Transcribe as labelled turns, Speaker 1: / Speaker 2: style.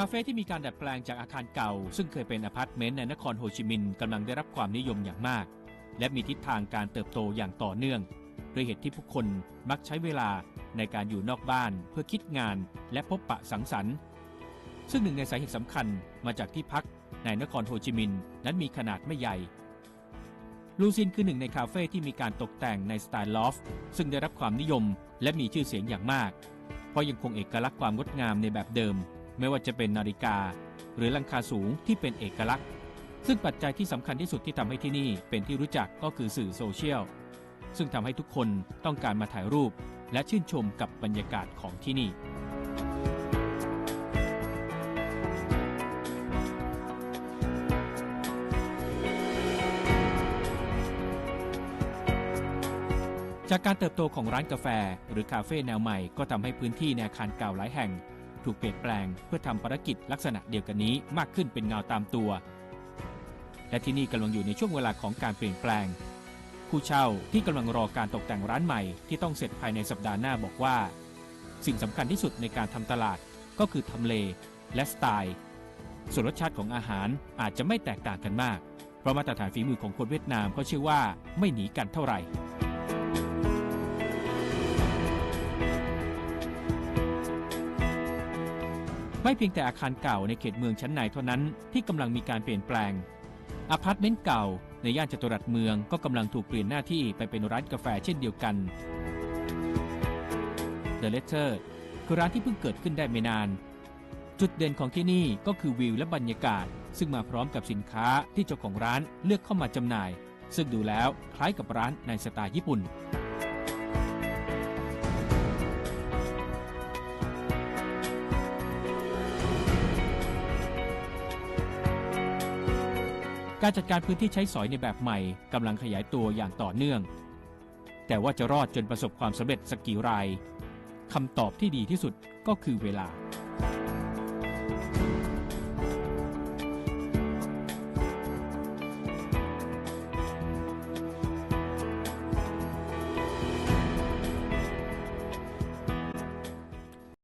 Speaker 1: คาเฟ่ที่มีการดัดแปลงจากอาคารเก่า ซึ่งเคยเป็นอพาร์ตเมนต์ในนครโฮจิมินห์กำลังได้รับความนิยมอย่างมาก และมีทิศทางการเติบโตอย่างต่อเนื่องโดยเหตุที่ผู้คนมักใช้เวลาในการอยู่นอกบ้านเพื่อคิดงานและพบปะสังสรรค์ ซึ่งหนึ่งในสาเหตุสำคัญมาจากที่พักในนครโฮจิมินห์นั้นมีขนาดไม่ใหญ่ ลูซินคือหนึ่งในคาเฟ่ที่มีการตกแต่งในสไตล์ลอฟซึ่งได้รับความนิยมและมีชื่อเสียงอย่างมาก เพราะยังคงเอกลักษณ์ความงดงามในแบบเดิม ไม่ว่าจะเป็นนาฬิกา หรือลังคาสูงที่เป็นเอกลักษณ์ ซึ่งปัจจัยที่สำคัญที่สุดที่ทำให้ที่นี่เป็นที่รู้จักก็คือสื่อโซเชียล ซึ่งทำให้ทุกคนต้องการมาถ่ายรูป และชื่นชมกับบรรยากาศของที่นี่จากการเติบโตของร้านกาแฟหรือคาเฟ่แนวใหม่ก็ทำให้พื้นที่ในอาคารเก่าหลายแห่ง ถูกเปลี่ยนแปลงเพื่อทำภารกิจลักษณะเดียวกันนี้มากขึ้นเป็นเงาตามตัว และที่นี่กำลังอยู่ในช่วงเวลาของการเปลี่ยนแปลง ผู้เช่าที่กำลังรอการตกแต่งร้านใหม่ที่ต้องเสร็จภายในสัปดาห์หน้าบอกว่า สิ่งสำคัญที่สุดในการทำตลาดก็คือทำเลและสไตล์ ส่วนรสชาติของอาหารอาจจะไม่แตกต่างกันมาก เพราะมาตรฐานฝีมือของคนเวียดนามก็เชื่อว่าไม่หนีกันเท่าไหร่ ไม่เพียงแต่อาคารเก่าในเขตเมืองชั้นในเท่านั้นที่กำลังมีการเปลี่ยนแปลงอพาร์ตเมนต์เก่า ในย่านจตุรัสเมืองก็กำลังถูกเปลี่ยนหน้าที่ไปเป็นร้านกาแฟเช่นเดียวกัน The Letter คือร้านที่เพิ่งเกิดขึ้นได้ไม่นาน จุดเด่นของที่นี่ก็คือวิวและบรรยากาศ ซึ่งมาพร้อมกับสินค้าที่เจ้าของร้านเลือกเข้ามาจำหน่าย ซึ่งดูแล้วคล้ายกับร้านในสไตล์ญี่ปุ่น การจัดการพื้นที่ใช้สอยในแบบใหม่กำลังขยายตัวอย่างต่อเนื่อง แต่ว่าจะรอดจนประสบความสำเร็จสักกี่รายคำตอบที่ดีที่สุดก็คือเวลา